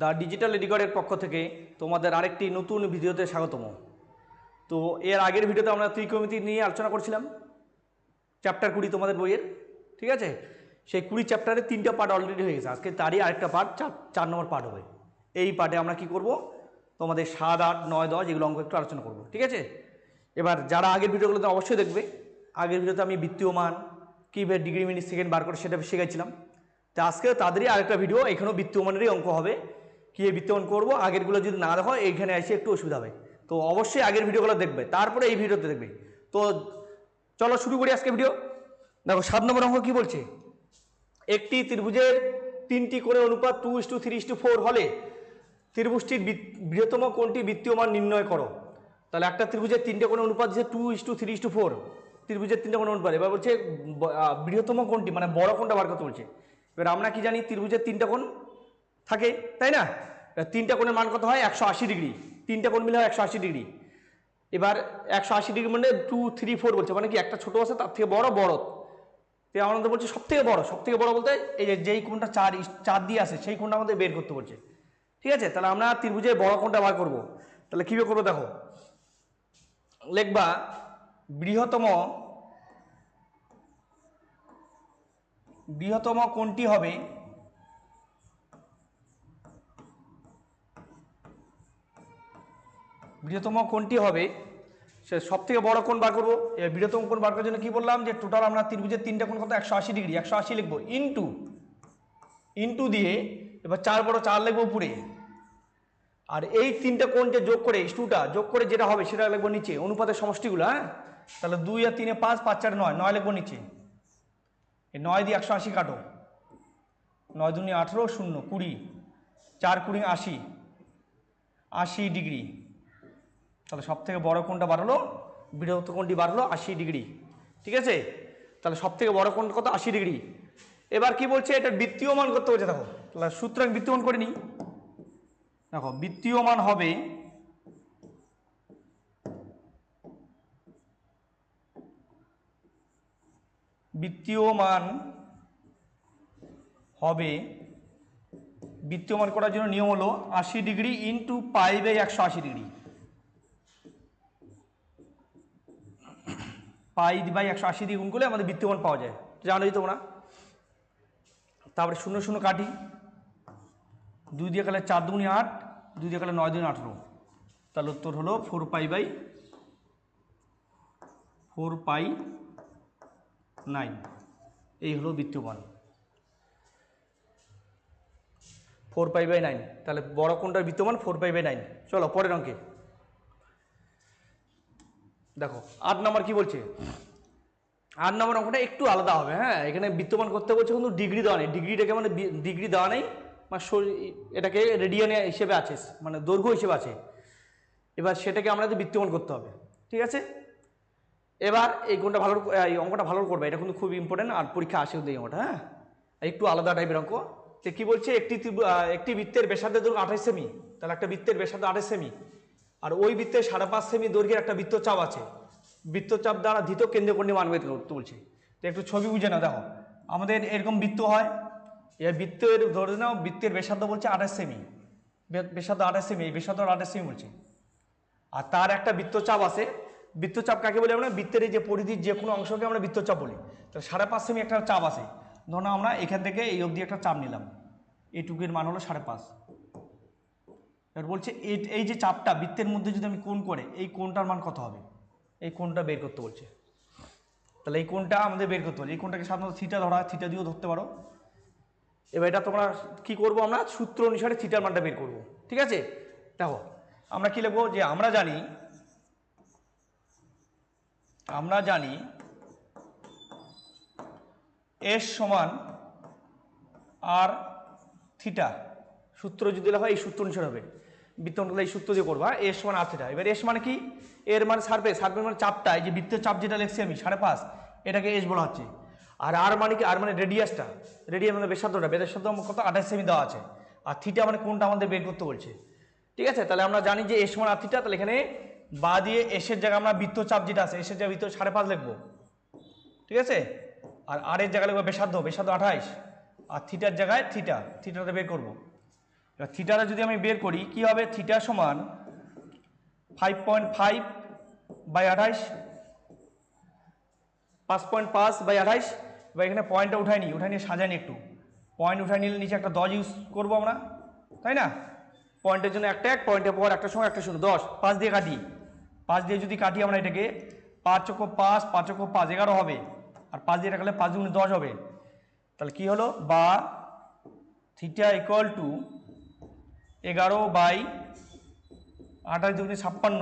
The digital এডিকরের পক্ষ থেকে তোমাদের আরেকটি নতুন ভিডিওতে স্বাগতম। তো এর আগের ভিডিওতে আমরা ত্রিকোণমিতি নিয়ে আলোচনা করছিলাম, চ্যাপ্টার কুড়ি তোমাদের বইয়ের, ঠিক আছে? সেই কুড়ি চ্যাপ্টারে তিনটা পার্ট অলরেডি হয়ে গেছে, আজকে তারই আরেকটা পার্ট, চার চার নম্বর পার্ট হবে। এই পার্টে আমরা কি করব? তোমাদের সাত, আট, নয়, দশ এগুলো অঙ্ক একটু আলোচনা করব, ঠিক আছে? এবার যারা আগের ভিডিওগুলোতে অবশ্যই দেখবে, আগের ভিডিওতে আমি বৃত্তীয় মান কীভাবে ডিগ্রি মিনিট সেকেন্ড বার করে সেটা শিখেছিলাম তো আজকে তাদেরই আরেকটা ভিডিও এখানেও বৃত্তীয় মানেরই অঙ্ক হবে। বৃত্তীয় মান করব? আগেরগুলো যদি না দেখো এইখানে এসে একটু অসুবিধা হবে। তো অবশ্যই আগের ভিডিওগুলো দেখবে, তারপরে এই ভিডিওতে দেখবে। তো চলো শুরু করি আজকে ভিডিও। দেখো, সাত নম্বর অঙ্ক কী বলছে? একটি ত্রিভুজের তিনটি করে অনুপাত two is to three is to four হলে ত্রিভুজটির বৃহত্তম কোনটি বৃত্তীয় মান নির্ণয় করো। তাহলে একটা ত্রিভুজের তিনটে কোণের অনুপাত দিচ্ছে two is to three is to four ত্রিভুজের তিনটে কোণের অনুপাত, এবার বলছে বৃহত্তম কোনটি মানে বড় কোণটা বার করতে বলছে। এবার আমরা কি জানি, ত্রিভুজের তিনটা কোণ থাকে, তাই না? তিনটা কোণের মান কত হয়? একশো আশি ডিগ্রি। তিনটা কোণ মিলে হয় একশো আশি ডিগ্রি। এবার একশো আশি ডিগ্রি মানে টু থ্রি ফোর বলছে। মানে কি একটা ছোট আছে, তার থেকে বড় বড় তো আমাদের বলছে সব থেকে বড়। সব থেকে বড় বলতে এই যে যেই কোণটা চার চার দিয়ে আসে, সেই কোণটা আমাদের বের করতে বলছে। ঠিক আছে? তাহলে আমরা ত্রিভুজের বড় কোণটা বার করব। তাহলে কীভাবে করব দেখো? লিখবা বৃহত্তম বৃহত্তম কোণটি হবে বৃহত্তম কোনটি হবে, সে সব থেকে বড় কোণ বার করব। বৃহত্তম কোণ বার করার জন্য কি বললাম? যে টোটাল আমরা ত্রিভুজের তিনটা কোণ কত? একশো আশি ডিগ্রি, একশো আশি লিখব। ইন্টু ইন্টু দিয়ে এবার চার বড় চার লিখব উপরে। আর এই তিনটা যে যোগ করে স্টুটা যোগ করে যেটা হবে সেটা লিখব নিচে, অনুপাতের সমষ্টিগুলো হ্যাঁ? তাহলে দুই আর তিনে পাঁচ পাঁচ চার নয় নয় লিখব নিচে। এই নয় দিয়ে একশো আশি কাটো। নয় দুনি আঠেরো, শূন্য, কুড়ি। চার কুড়ি আশি। আশি ডিগ্রি। তাহলে সব থেকে বড় কোণটা বাড়লো? বৃহত্তর কোণটি বাড়লো? আশি ডিগ্রি। ঠিক আছে? তাহলে সব থেকে বড় কোণ কত? আশি ডিগ্রি। এবার কি বলছে? এটা বৃত্তীয় মান করতে বলছে। দেখো, তাহলে সুতরাং বৃত্তীয় মান করে নিই দেখো বৃত্তীয় মান হবে বৃত্তীয় মান হবে বৃত্তীয় মান করার জন্য নিয়ম হলো আশি ডিগ্রি ইন্টু পাই বাই একশো আশি ডিগ্রি। পাই বাই একশো আশি দিয়ে গুণ করলে আমাদের বৃত্তীয় মান পাওয়া যায়। জানোই তোমরা? তারপরে শূন্য শূন্য কাটি। দুই দিয়ে গেলে চার দুগুনি আট, দুই দিয়ে গেলে নয় দুগুনি আঠেরো। তাহলে উত্তর হলো four pi by four pi nine এই হলো বৃত্তীয়মান ফোর পাই বাই নাইন তাহলে বড় কোনটার বৃত্তমান ফোর পাই বাই নাইন চলো পরের অঙ্কে। দেখো, আট নম্বর কি বলছে? আট নম্বর অঙ্কটা একটু আলাদা হবে হ্যাঁ? এখানে বিত্তমান করতে বলছে, কিন্তু ডিগ্রি দেওয়া নেই। ডিগ্রিটাকে মানে ডিগ্রি দেওয়া নেই মানে এটাকে রেডিয়ানে হিসেবে আছে মানে দৈর্ঘ্য হিসেবে আছে। এবার সেটাকে আমাদের বিত্তমান করতে হবে, ঠিক আছে? এবার এই কোনটা ভালো, এই অঙ্কটা ভালো করবে, এটা কিন্তু খুব ইম্পর্টেন্ট আর পরীক্ষা আসে কিন্তু এই অঙ্কটা হ্যাঁ? একটু আলাদা টাইপের অঙ্ক। যে কী বলছে, একটি একটি বৃত্তের ব্যাসার্ধের ধরুন আঠাশ সেমি, তাহলে একটা বৃত্তের ব্যাসার্ধ আঠাশ সেমি। আর ওই বৃত্তের সাড়ে পাঁচ সেমি দৈর্ঘ্যের একটা বৃত্তচাপ আছে। বৃত্তচাপ দ্বারা ধৃত কেন্দ্রীয় কোণে মান বের করতে বলছে তো একটু ছবি বুঝে না দেখো। আমাদের এরকম বৃত্ত হয়, এই বৃত্তের, ধরে নাও, বৃত্তের ব্যাসার্ধ বলছে আঠাশ সেমি। বে- ব্যাসার্ধ আঠাশ সেমি, এই আঠাশ সেমি বলছে। আর তার একটা বৃত্তচাপ আছে। বৃত্তচাপ কাকে বলি আমরা? বৃত্তের যে পরিধির যে কোনো অংশকে আমরা বৃত্তচাপ বলি। তো সাড়ে পাঁচ সেমি একটা চাপ আছে। ধরুন আমরা এখান থেকে এই অবধি একটা চাপ নিলাম। এটুকুর মান হলো সাড়ে পাঁচ। এবার বলছে, এই যে চাপটা বৃত্তের মধ্যে যদি আমি কোন করে, এই কোনটার মান কত হবে? এই কোনটা বের করতে বলছে। তাহলে এই কোনটা আমাদের বের করতে হবে এই কোনটাকে সাধারণত থিটা ধরা থিটা দিয়েও ধরতে পারো। এবার এটা তোমরা কি করব আমরা? সূত্র অনুসারে থিটার মানটা বের করব। ঠিক আছে? দেখো, আমরা কি লিখব? যে আমরা জানি আমরা জানি এস সমান আর থিটা সূত্র যদি লেখা হয়, এই সূত্র অনুসারে হবে। বৃত্তমণ্ডলে এই সূত্র দিয়ে করব করবা এস সমান আর থিটা এবার এস মানে কি? এর মানে সার্ফে সার্ফের মানে চাপটা। এই যে বৃত্তের চাপ যেটা লিখছি আমি, সাড়ে পাঁচ, এটাকে এস বলা হচ্ছে। আর আর মানে কি? আর মানে রেডিয়াসটা রেডিয়াস মানে বেসাদ্রটা বেসাদ্র কত? আঠাশ সেমি দেওয়া আছে। আর থিটা মানে কোনটা আমাদের বের করতে বলছে? ঠিক আছে? তাহলে আমরা জানি যে এস মানে আর থিটা তাহলে এখানে বা দিয়ে এসের জায়গায় আমরা বৃত্ত চাপ যেটা আছে এসের জায়গায় বৃত্ত সাড়ে পাঁচ লিখব। ঠিক আছে? আর আর এর জায়গায় লিখব বেসাধ্য বেসাধ্য আঠাইশ আর থিটার জায়গায় থিটা থিটাটা বের করব। এবার থিটাটা যদি আমি বের করি, কি হবে? থিটা সমান ফাইভ পয়েন্ট ফাইভ বাই আঠাইশ, পাঁচ পয়েন্ট পাঁচ বাই আঠাইশ। এবার এখানে পয়েন্টটা উঠাই নি উঠাই নিয়ে সাজাই একটু। পয়েন্ট উঠাই নিলে নিচে একটা দশ ইউজ করব আমরা, তাই না? পয়েন্টের জন্য একটা এক পয়েন্টের পর একটা সময় একটা শূন্য, দশ। পাঁচ দিয়ে কাটি। পাঁচ দিয়ে যদি কাটি আমরা এটাকে পাঁচ চক্ষ পাঁচ পাঁচ চক্ষ পাঁচ, এগারো হবে। আর পাঁচ দিয়ে কাটলে পাঁচ দুগুণে দশ হবে। তাহলে কি হলো? বা থিটা ইকুয়াল টু এগারো বাই আঠাশ দুগুণে ছাপ্পান্ন।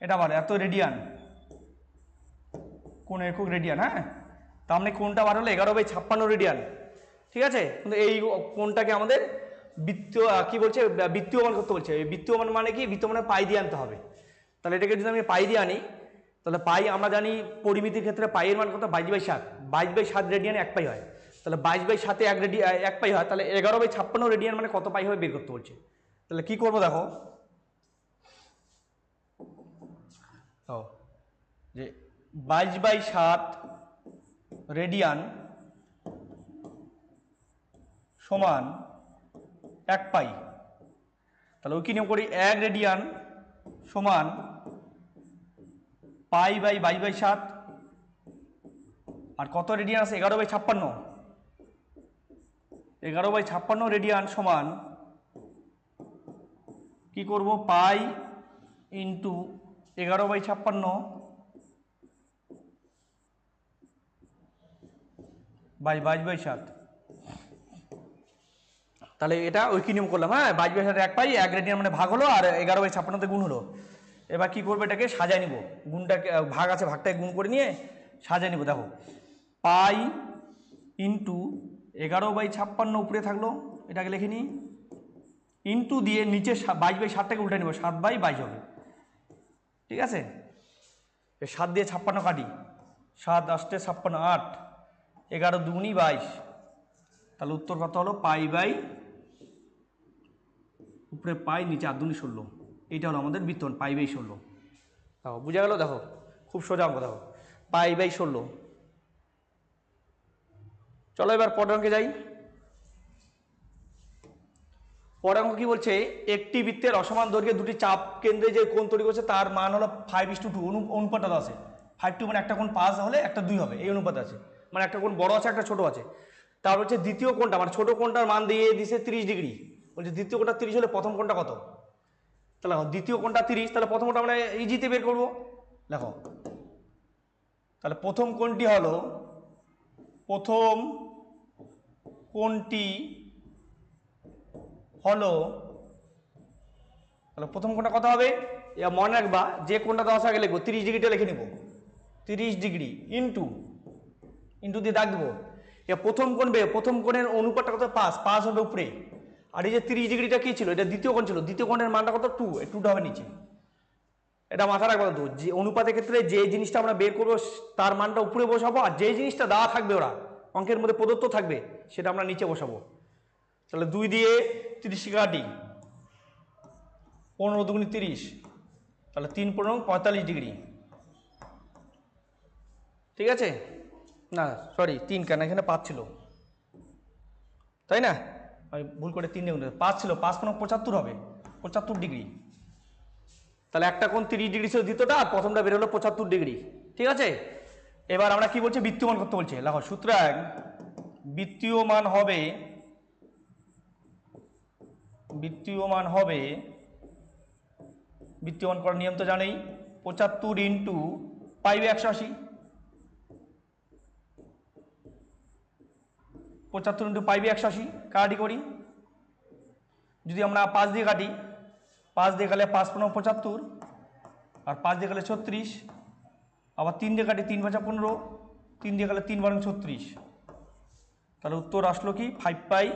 এটা আবার এত রেডিয়ান কোন একক রেডিয়ান হ্যাঁ? তার মানে কোনটা বার হলো? এগারো বাই ছাপ্পান্ন রেডিয়ান ঠিক আছে? কিন্তু এই কোনটাকে আমাদের বৃত্ত আহ, কি বলছে? বৃত্তীয় মান করতে বলছে। এই বৃত্তীয় মান কি? বৃত্তীয় মানে পাই দিয়ে আনতে হবে। তাহলে এটাকে যদি আমি পাই দিয়ে আনি তাহলে পাই আমরা জানি পরিমিতির ক্ষেত্রে পাইয়ের মান কত? বাইশ বাই সাত। বাইশ বাই সাত রেডিয়ান এক পাই হয়। তাহলে বাইশ বাই সাতে এক রেডি এক পাই হয়, তাহলে এগারো বাই ছাপ্পান্ন রেডিয়ান মানে কত পাই হবে বের করতে বলছে। তাহলে কি করব দেখো? ও, যে বাইশ বাই সাত রেডিয়ান সমান এক পাই। তাহলে ওই কি নিয়ম করি? এক রেডিয়ান সমান পাই বাই বাইশ বাই সাত। আর কত রেডিয়ান আছে? এগারো বাই ছাপ্পান্ন। এগারো বাই ছাপ্পান্ন রেডিয়ান সমান কি করব? পাই ইন্টু এগারো বাই ছাপ্পান্ন বাই বাইশ বাই সাত। তাহলে এটা ওই কি নিয়ম করলাম হ্যাঁ? বাইশ বাই সাত এক পাই, এক রেডিয়ান মানে ভাগ হলো আর এগারো বাই ছাপ্পান্নতে গুণ হলো। এবার কি করব এটাকে? সাজায় নিব। গুণটাকে ভাগ আছে ভাগটাকে গুণ করে নিয়ে সাজায় নিব, দেখো। পাই ইন্টু এগারো বাই ছাপ্পান্ন উপরে থাকল, এটাকে লিখে নিই। ইন্টু দিয়ে নিচে বাইশ বাই সাতটাকে উল্টে নিব, সাত বাই বাইশ হবে। ঠিক আছে? সাত দিয়ে ছাপ্পান্ন কাটি। সাত আষ্টে ছাপ্পান্ন, আট। এগারো দুগুনি বাইশ। তাহলে উত্তর কত হলো? পাই বাই উপরে পাই, নিচে আট দুনি ষোলো। এইটা হলো আমাদের বিতরণ পাই বাই ষোলো। দেখো, বুঝা গেল? দেখো, খুব সোজা অঙ্ক, দেখো। পাই বাই ষোলো। চলো এবার পরের অঙ্কে যাই। পরের অঙ্ক কি বলছে? একটি বৃত্তের অসমান দৈর্ঘ্যে দুটি চাপ কেন্দ্রে যে কোণ তৈরি করছে, তার মান হলো ফাইভ ইস টু টু অনুপাত আছে। ফাইভ টু মানে একটা কোণ পাস হলে একটা দুই হবে, এই অনুপাত আছে। মানে একটা কোণ বড় আছে, একটা ছোট আছে। তার হচ্ছে দ্বিতীয় কোণটা মানে ছোট কোণটার মান দিয়ে দিছে তিরিশ ডিগ্রি। বলছে দ্বিতীয় কোণটা তিরিশ হলে প্রথম কোণটা কত? তাহলে দ্বিতীয় কোণটা তিরিশ, তাহলে প্রথম কোণটা আমরা ইজিতে বের করব। দেখো, তাহলে প্রথম কোণটি হলো প্রথম কোনটি হলো, তাহলে প্রথম কোনটা কথা হবে? ইয়া মনে রাখবা, যে কোণটা দশ আগে লিখব, তিরিশ ডিগ্রিটা লিখে নেব। তিরিশ ডিগ্রি ইন্টু ইন্টু দিয়ে দাগ দেবো। এ প্রথম কোণ বে প্রথম কোণের অনুপাতটা কত? পাঁচ পাঁচ হবে উপরে। আর এই যে তিরিশ ডিগ্রিটা কি ছিল? এটা দ্বিতীয় কোণ ছিল। দ্বিতীয় কোণের মানটা কত? টু টুটা হবে নিচে। এটা মাথা রাখব যে অনুপাতের ক্ষেত্রে যে জিনিসটা আমরা বের করব, তার মানটা উপরে বসাবো, আর যে জিনিসটা দেওয়া থাকবে ওরা, অঙ্কের মধ্যে প্রদত্ত থাকবে, সেটা আমরা নিচে বসাবো। তাহলে দুই দিয়ে তিরিশ কাটি পনেরো দুগুনি তিরিশ, তাহলে তিন পনেরো পঁয়তাল্লিশ ডিগ্রি। ঠিক আছে? না সরি তিন, কেন এখানে পাঁচ ছিল। তাই না? ভুল করে তিন। পাঁচ ছিল, পাঁচ পনেরো পঁচাত্তর হবে, পঁচাত্তর ডিগ্রি। তাহলে একটা কোণ তিরিশ ডিগ্রি ছিল দ্বিতীয়টা, আর প্রথমটা বের হলো পঁচাত্তর ডিগ্রি। ঠিক আছে? এবার আমরা কি বলছি? বৃত্তীয় মান করতে বলছি। দেখো, সুতরাং বৃত্তীয় মান হবে বৃত্তীয় মান হবে বৃত্তীয় মান করার নিয়ম তো জানেই, পঁচাত্তর ইন্টু পাইবে একশো আশি। পঁচাত্তর ইন্টু পাইবে একশো আশি কাটি করি যদি আমরা পাঁচ দিয়ে কাটি পাঁচ দিয়ে গেলে পাঁচ পনেরো পঁচাত্তর, আর পাঁচ দিয়ে গেলে ছত্রিশ, আবার তিন দিয়ে কাটি তিন পাঁচা পনেরো, তিন দিয়ে গেলে তিন বারং ছত্রিশ। তাহলে উত্তর আসলো কি? Five pi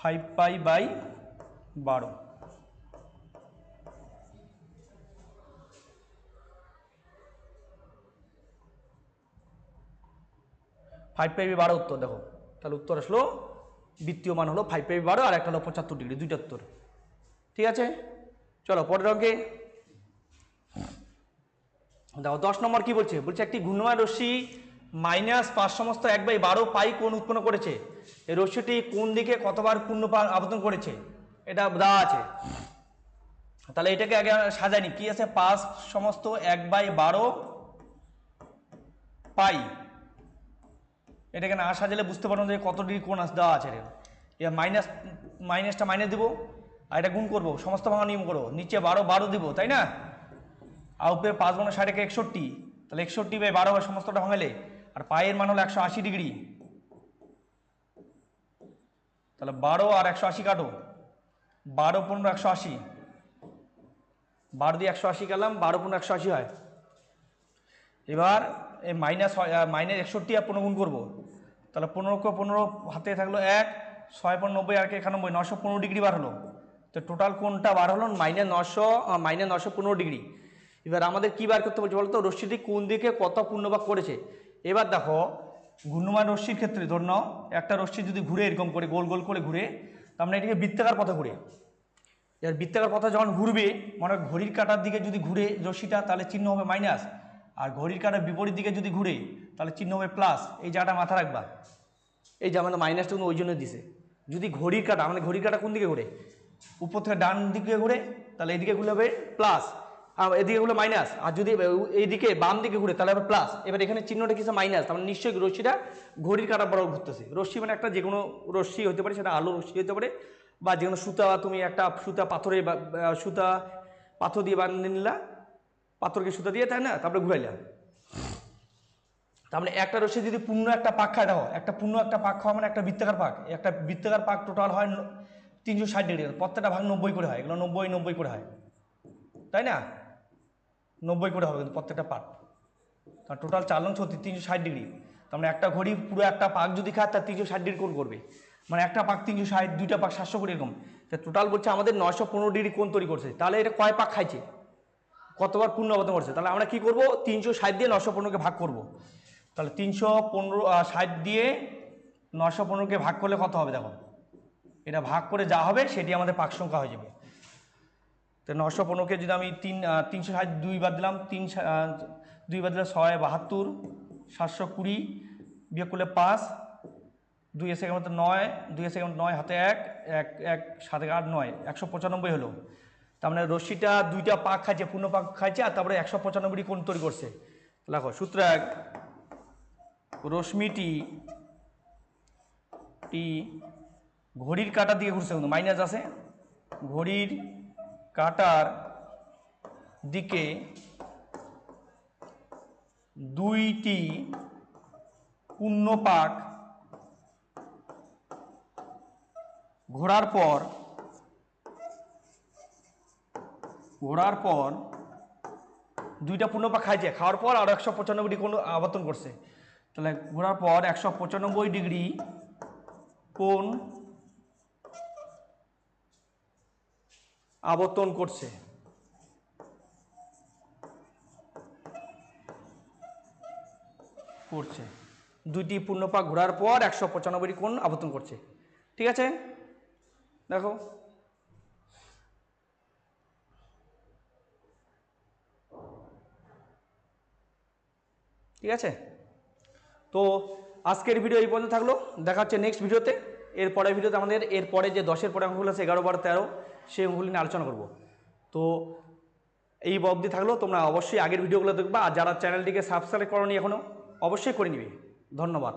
five pi by বারো। ফাইভ পাই বারো উত্তর, দেখো। তাহলে উত্তর আসলো বৃত্তীয় মান হলো ফাইভ পাই বারো আর একটা হলো পঁচাত্তর ডিগ্রি দুইটা উত্তর। ঠিক আছে? চলো, পরের অঙ্কে। দেখো, দশ নম্বর কি বলছে? বলছে একটি ঘূর্ণমান রশ্মি মাইনাস পাঁচ সমস্ত এক বাই বারো পাই কোণ উৎপন্ন করেছে। এই রশ্মিটি কোন দিকে কতবার পূর্ণ আবর্তন করেছে? এটা দেওয়া আছে। তাহলে এটাকে আগে সাজাইনি কি আছে? পাঁচ সমস্ত এক বাই বারো পাই এটাকে না সাজালে বুঝতে পারব যে কত ডিগ্রি কোণ দেওয়া আছে এর। মাইনাস মাইনাসটা মাইনাস দিব আর এটা গুণ করব, সমস্ত ভাঙা নিয়ম করব। নিচে বারো বারো দিব, তাই না? আর উপরে পাঁচ বানো ষাট একে একষট্টি, তাহলে একষট্টি বাই বারো সমস্তটা ভাঙালে। আর পায়ের মান হলো একশো আশি ডিগ্রি। তাহলে বারো আর একশো আশি কাটো। বারো পনেরো একশো আশি। বারো দিয়ে একশো আশি গেলাম, বারো পনেরো একশো আশি হয়। এবার এই মাইনাস মাইনাস একষট্টি আর পনেরো গুণ করব। তাহলে পনেরো কে পনেরো হাতে থাকল এক, ছয় পনেরো নব্বই, আর একানব্বই নশো পনেরো ডিগ্রি বার হলো। তো টোটাল কোনটা বার হলো? মাইনে নশো মাইনে নশো পনেরো ডিগ্রি। এবার আমাদের কী বার করতে বলছে বলতো? রশ্মিটি কোন দিকে কত পূর্ণভাগ করেছে? এবার দেখো ঘূর্ণমান রশ্মির ক্ষেত্রে ধর একটা রশ্মি যদি ঘুরে এরকম করে, গোল গোল করে ঘুরে, তার মানে এটাকে বৃত্তাকার পথে ঘুরে। এবার বৃত্তাকার পথে যখন ঘুরবে, মনে ঘড়ির কাঁটার দিকে যদি ঘুরে রশ্মিটা, তাহলে চিহ্ন হবে মাইনাস আর ঘড়ির কাঁটার বিপরীত দিকে যদি ঘুরে, তাহলে চিহ্ন হবে প্লাস এই জায়গাটা মাথা রাখবা। এই যে আমাদের মাইনাসটা কিন্তু ওই জন্য দিছে। যদি ঘড়ির কাটা মানে ঘড়ির কাটা কোন দিকে ঘুরে? উপর থেকে ডান দিকে ঘুরে, তাহলে এদিকে ঘুরে হবে প্লাস আর এদিকে ঘুরে মাইনাস আর যদি এইদিকে বাম দিকে ঘুরে, তাহলে হবে প্লাস এবার এখানে চিহ্নটা কিছু মাইনাস তার মানে নিশ্চয়ই রশ্মিটা ঘড়ির কাঁটা বরাবর ঘুরতেছে। রশ্মি মানে একটা যে কোনো রশ্মি হতে পারে, সেটা আলো রশ্মি হতে পারে, বা যে কোনো সুতা তুমি একটা সুতা পাথরে বা সুতা পাথর দিয়ে বানিয়ে নিলা। পাথরকে সুতা দিয়ে, তাই না? তারপরে ঘুরাইলা। তার মানে একটা রশ্মি যদি পূর্ণ একটা পাক খায়, দেখো, একটা পূর্ণ একটা পাক খাওয়া মানে একটা বৃত্তাকার পাক। একটা বৃত্তাকার পাক টোটাল হয় তিনশো ষাট ডিগ্রি প্রত্যেকটা ভাগ নব্বই করে হয়। এগুলো নব্বই নব্বই করে হয়। তাই না? নব্বই করে হবে কিন্তু প্রত্যেকটা পাক। তার টোটাল চার লং ছত্রিশ, তিনশো ষাট ডিগ্রি তার মানে একটা ঘড়ি পুরো একটা পাক যদি খায়, তার তিনশো ষাট ডিগ্রি কোণ করবে? মানে একটা পাক তিনশো ষাট, দুইটা পাক সাতশো করে এরকম। তা টোটাল বলছে আমাদের নশো পনেরো ডিগ্রি কোণ তৈরি করছে? তাহলে এটা কয় পাক খাইছে? কতবার পূর্ণ আবর্তন করছে? তাহলে আমরা কি করব? তিনশো ষাট দিয়ে নশো পনেরোকে ভাগ করব। তাহলে তিনশো পনেরো ষাট দিয়ে নশো পনেরোকে ভাগ করলে কত হবে দেখো? এটা ভাগ করে যা হবে সেটি আমাদের পাক সংখ্যা হয়ে যাবে। তো নশো পনেরোকে যদি আমি তিন তিনশো ষাট দুই বাদ দিলাম তিন সা- আহ, দুই বাদ দিলে ছয় বাহাত্তর সাতশো কুড়ি বিয়োগ করলে পাঁচ দুই এসে নয় দুই এসে নয় হাতে এক এক এক সাত আট নয় একশো পঁচানব্বই হলো। তার মানে রশ্মিটা দুইটা পাক খাইছে, পূর্ণ পাক খাইছে, আর তারপরে একশো পঁচানব্বই কোণ তৈরি করছে। দেখো, সূত্র এক, রশ্মিটি টি ঘড়ির কাঁটার দিকে ঘুরছে কিন্তু মাইনাস আছে। ঘড়ির কাঁটার দিকে দুইটি পূর্ণ পাক ঘোরার পর ঘোরার পর দুইটা পূর্ণ পাক খাইছে, খাওয়ার পর আর একশো পঁচানব্বই ডিগ্রি কোণ আবর্তন করছে। তাহলে ঘোরার পর একশো পঁচানব্বই ডিগ্রি কোন আবর্তন করছে। করছে। দুইটি পূর্ণপাক ঘোরার পর একশো পঁচানব্বই কোণ আবর্তন করছে। ঠিক আছে? দেখো। ঠিক আছে? তো আজকের ভিডিও এই পর্যন্ত থাকল। দেখা হচ্ছে নেক্সট ভিডিওতে এর পরের ভিডিওতে আমাদের এর পরে যে দশের পরে অঙ্কগুলো আছে, এগারো, বারো, তেরো, সেই অঙ্কগুলি নিয়ে আলোচনা করব। তো এই অবধি থাকল। তোমরা অবশ্যই আগের ভিডিওগুলো দেখবা। আর যারা চ্যানেলটিকে সাবস্ক্রাইব করনি এখনও অবশ্যই করে নিবে। ধন্যবাদ।